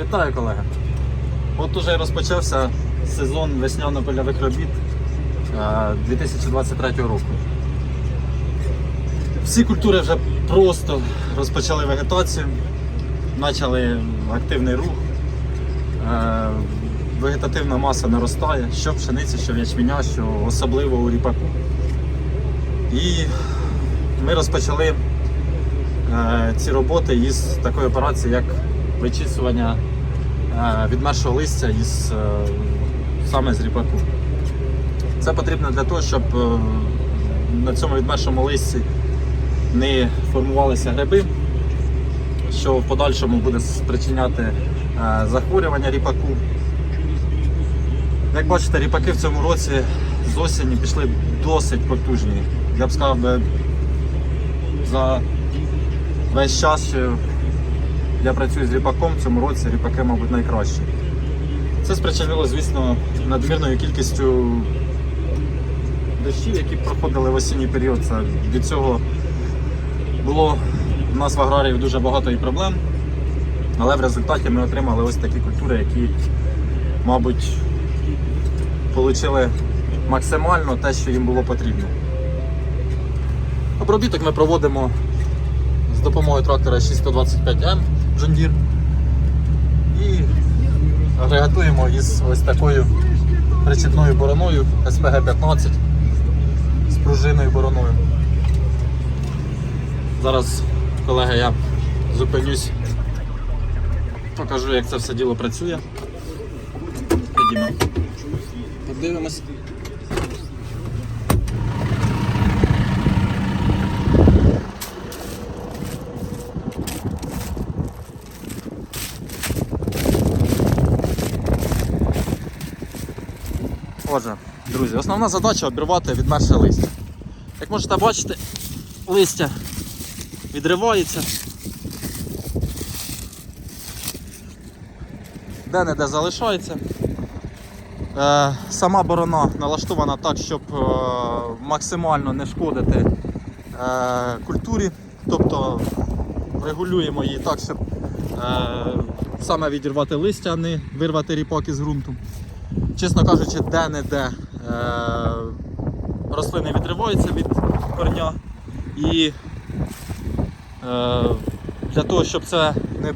Вітаю, колеги. От уже розпочався сезон весняно-польових робіт е, 2023 року. Всі культури вже просто розпочали вегетацію, почали активний рух. Е, Вегетативна маса наростає, що пшениці, що ячменя, що особливо у ріпаку. І ми розпочали е, ці роботи із такої операції, як вичісування е, відмершого листя із, е, саме з ріпаку. Це потрібно для того, щоб е, на цьому відмершому листі не формувалися гриби, що в подальшому буде спричиняти захворювання ріпаку. Як бачите, ріпаки в цьому році з осені пішли досить потужні. Я б сказав, би, за весь час, що я працюю з ріпаком, в цьому році ріпаки, мабуть, найкращі. Це спричинило, звісно, надмірною кількістю дощів, які проходили в осінній період. Це від цього було в нас в аграріїв дуже багато і проблем. Але в результаті ми отримали ось такі культури, які, мабуть, отримали максимально те, що їм було потрібно. Обробіток ми проводимо з допомогою трактора 625М John і агрегатуємо із ось такою причепною бороною SPG-15 з пружиною бороною. Зараз, колеги, я зупинюсь, покажу, як це все діло працює. Ходімо. Подивимось. Отже, друзі, основна задача обірвати відмерше листя. Як можете бачити, листя відривається. Де-не-де залишається. Е, сама борона налаштована так, щоб е, максимально не шкодити е, культурі. Тобто регулюємо її так, щоб саме відірвати листя, а не вирвати ріпак із ґрунту. Чесно кажучи, де-не-де е, рослини відриваються від корня. І е, для того, щоб це не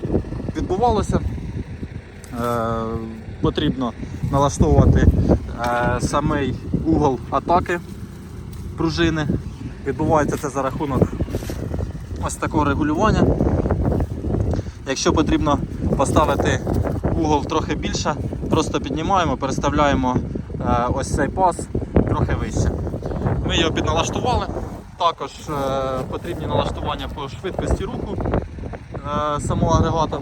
відбувалося, е, потрібно налаштовувати самий угол атаки пружини. Відбувається це за рахунок ось такого регулювання. Якщо потрібно поставити угол трохи більше, просто піднімаємо, переставляємо е, ось цей пас трохи вище. Ми його підналаштували. Також е, потрібні налаштування по швидкості руху е, самого агрегата.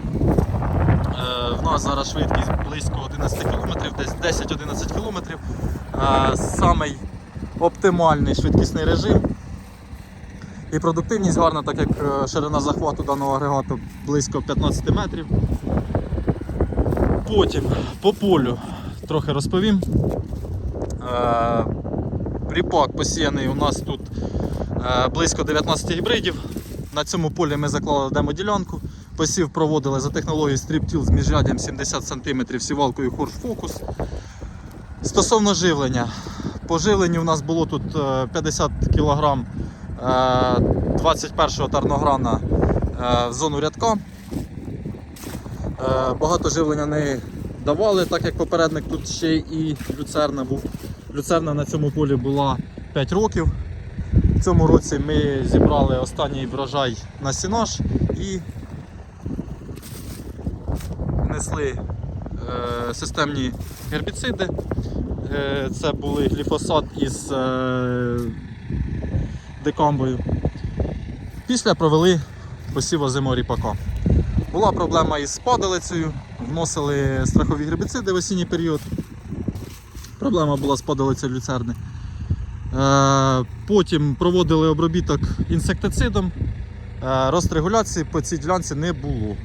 В нас зараз швидкість близько 11 км, десь 10-11 км. Самий оптимальний швидкісний режим. І продуктивність гарна, так як ширина захвату даного агрегату близько 15 метрів. Потім по полю трохи розповім. Е, Ріпак посіяний у нас тут е, близько 19 гібридів. На цьому полі ми заклали демоділянку. Посів проводили за технологією стріптіл з міжряддям 70 см сівалкою Horse Focus. Стосовно живлення. По живленню у нас було тут е, 50 кг 21-го тарнограна е, в зону рядка. Е, Багато живлення не давали, так як попередник тут ще і люцерна був. Люцерна на цьому полі була 5 років. В цьому році ми зібрали останній врожай на сінаж і внесли е, системні гербіциди. Е, це були гліфосат із декамбою. Після провели посів озимого ріпака. Була проблема із падалицею, вносили страхові гербіциди в осінній період. Проблема була з падалицею люцерни. Е, Потім проводили обробіток інсектицидом. Е, Розрегуляції по цій ділянці не було.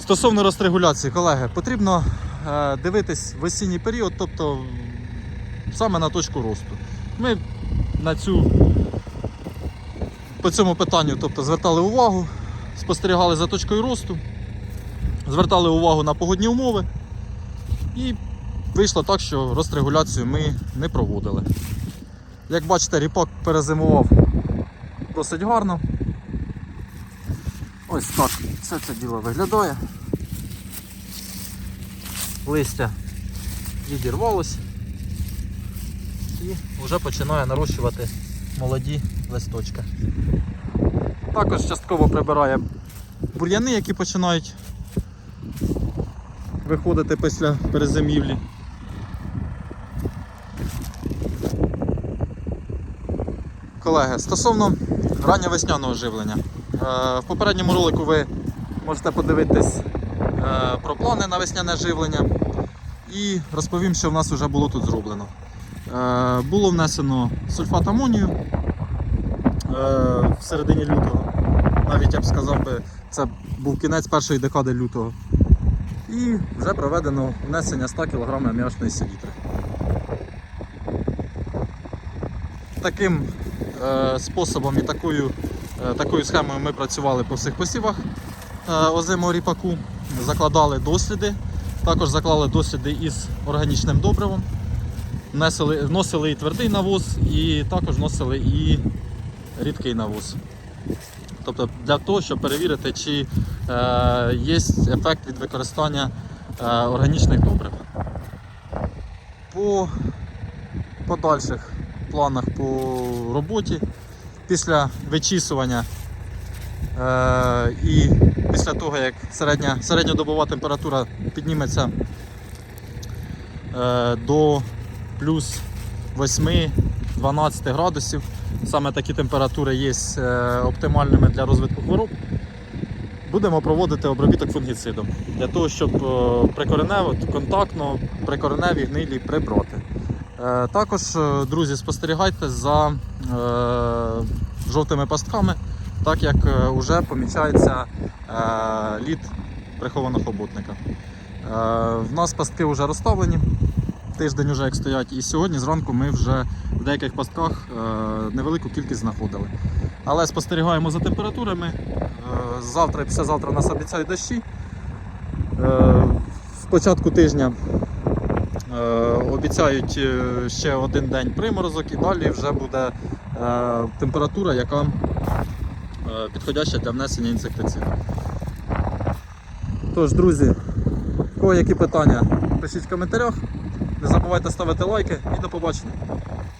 Стосовно розрегуляції, колеги, потрібно е, дивитись в осінній період, тобто саме на точку росту. Ми на цю, по цьому питанню тобто, звертали увагу, спостерігали за точкою росту. звертали увагу на погодні умови. І вийшло так, що розрегуляцію ми не проводили. Як бачите, ріпак перезимував досить гарно. Ось так все це діло виглядає. Листя відірвалось і вже починає нарощувати молоді листочки. Також частково прибирає бур'яни, які починають виходити після перезимівлі. Колеги, стосовно ранньовесняного живлення. Е, В попередньому ролику ви можете подивитись е, про плани на весняне живлення і розповім, що в нас вже було тут зроблено. Е, Було внесено сульфат амонію в середині лютого. Навіть я б сказав би, це був кінець першої декади лютого. І вже проведено внесення 100 кг аміачної селітри. Таким е, способом і такою, е, такою схемою ми працювали по всіх посівах е, озимого ріпаку, закладали досліди, також заклали досліди із органічним добривом, вносили і твердий навоз, і також вносили і рідкий навоз. Тобто для того, щоб перевірити, чи е, є ефект від використання е, органічних добрив. По подальших планах по роботі після вичісування е, і після того, як середня, середньодобова температура підніметься е, до плюс 8-12 градусів. Саме такі температури є е, оптимальними для розвитку хвороб. Будемо проводити обробіток фунгіцидом для того, щоб е, прикоренево, контактно прикореневі гнилі прибрати. Е, Також, друзі, спостерігайте за жовтими пастками, так як вже помічається лід прихованого хоботника. В нас пастки вже розставлені, тиждень вже як стоять, і сьогодні зранку ми вже в деяких пастках е, невелику кількість знаходили. Але спостерігаємо за температурами. Е, Завтра і післязавтра нас обіцяють дощі. Е, З початку тижня Обіцяють ще один день приморозок і далі вже буде температура, яка підходяща для внесення інсектициду. Тож, друзі, в кого які питання, пишіть в коментарях. Не забувайте ставити лайки і до побачення.